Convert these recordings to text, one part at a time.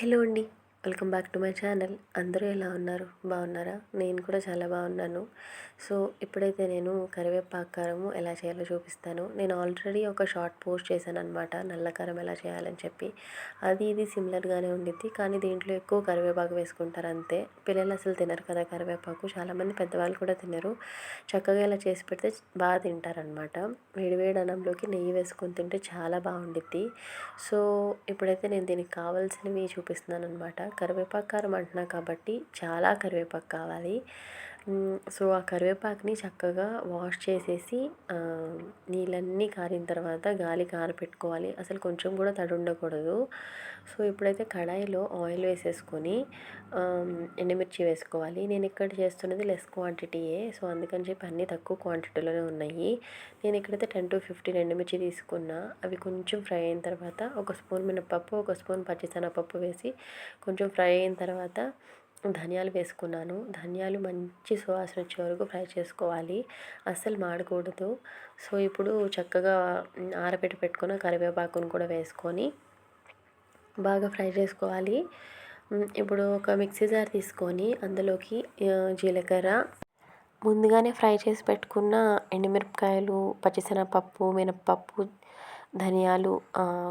Hello అండి. Welcome back to my channel. అందరూ ఎలా ఉన్నారు? బాగున్నారా? నేను కూడా చాలా బాగున్నాను. సో ఇప్పుడైతే నేను కరివేపాకు కారము ఎలా చేయాలో చూపిస్తాను. నేను ఆల్రెడీ ఒక షార్ట్ పోస్ట్ చేశాను అనమాట నల్ల కారం ఎలా చేయాలని చెప్పి. అది ఇది సిమిలర్గానే ఉండిద్ది కానీ దీంట్లో ఎక్కువ కరివేపాకు వేసుకుంటారు అంతే. పిల్లలు అసలు తినరు కదా కరివేపాకు చాలామంది పెద్దవాళ్ళు కూడా తినరు. చక్కగా ఇలా చేసి పెడితే బాగా తింటారనమాట వేడివేడి అన్నంలోకి నెయ్యి వేసుకొని తింటే చాలా బాగుండిద్ది. సో ఇప్పుడైతే నేను దీనికి కావాల్సినవి చూపిస్తున్నాను అనమాట కరివేపాకు కారం అంటున్నా కాబట్టి చాలా కరివేపాకు కావాలి. సో ఆ కరివేపాకుని చక్కగా వాష్ చేసేసి నీళ్ళన్నీ కారిన తర్వాత గాలి కారపెట్టుకోవాలి. అసలు కొంచెం కూడా తడి ఉండకూడదు సో ఇప్పుడైతే కడాయిలో ఆయిల్ వేసేసుకొని ఎండుమిర్చి వేసుకోవాలి. నేను ఇక్కడ చేస్తున్నది లెస్ క్వాంటిటీయే. సో అందుకని చెప్పి అన్నీ తక్కువ క్వాంటిటీలోనే ఉన్నాయి. నేను ఇక్కడైతే టెన్ టు ఫిఫ్టీన్ ఎండుమిర్చి తీసుకున్నా. అవి కొంచెం ఫ్రై అయిన తర్వాత ఒక స్పూన్ మినపప్పు ఒక స్పూన్ పచ్చిశనగపప్పు వేసి కొంచెం ఫ్రై అయిన తర్వాత ధనియాలు వేసుకున్నాను. ధనియాలు మంచి సువాసన వచ్చే వరకు ఫ్రై చేసుకోవాలి. అస్సలు మాడకూడదు. సో ఇప్పుడు చక్కగా ఆరబెట్టి పెట్టుకున్న కరివేపాకును కూడా వేసుకొని బాగా ఫ్రై చేసుకోవాలి. ఇప్పుడు ఒక మిక్సీ జార్ తీసుకొని అందులోకి జీలకర్ర ముందుగానే ఫ్రై చేసి పెట్టుకున్న ఎండుమిరపకాయలు పచ్చిసెనపప్పు మినప్పప్పు ధనియాలు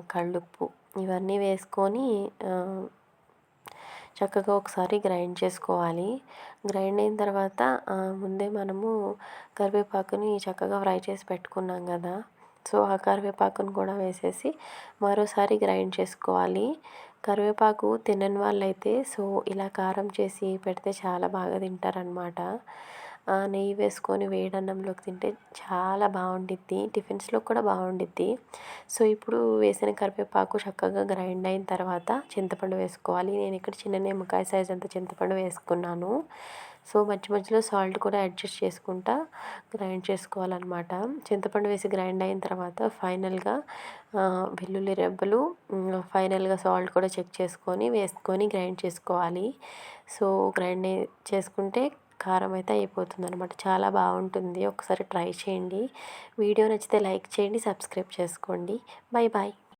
కళ్ళుప్పు ఇవన్నీ వేసుకొని చక్కగా ఒకసారి గ్రైండ్ చేసుకోవాలి. గ్రైండ్ అయిన తర్వాత ముందే మనము కరివేపాకుని చక్కగా ఫ్రై చేసి పెట్టుకున్నాం కదా. సో ఆ కరివేపాకును కూడా వేసేసి మరోసారి గ్రైండ్ చేసుకోవాలి. కరివేపాకు తినని వాళ్ళైతే సో ఇలా కారం చేసి పెడితే చాలా బాగా తింటారనమాట నెయ్యి వేసుకొని వేడన్నంలోకి తింటే చాలా బాగుండిద్ది. టిఫిన్స్లో కూడా బాగుండిద్ది. సో ఇప్పుడు వేసిన కరివేపాకు చక్కగా గ్రైండ్ అయిన తర్వాత చింతపండు వేసుకోవాలి. నేను ఇక్కడ చిన్న నిమ్మకాయ సైజ్ అంత చింతపండు వేసుకున్నాను. సో మధ్య మధ్యలో సాల్ట్ కూడా అడ్జస్ట్ చేసుకుంటా గ్రైండ్ చేసుకోవాలన్నమాట. చింతపండు వేసి గ్రైండ్ అయిన తర్వాత ఫైనల్గా వెల్లుల్లి రెబ్బలు ఫైనల్గా సాల్ట్ కూడా చెక్ చేసుకొని వేసుకొని గ్రైండ్ చేసుకోవాలి. సో గ్రైండ్ చేసుకుంటే కారం అయితే అయిపోతుంది అనమాట చాలా బాగుంటుంది. ఒకసారి ట్రై చేయండి. వీడియో నచ్చితే లైక్ చేయండి సబ్స్క్రైబ్ చేసుకోండి. Bye bye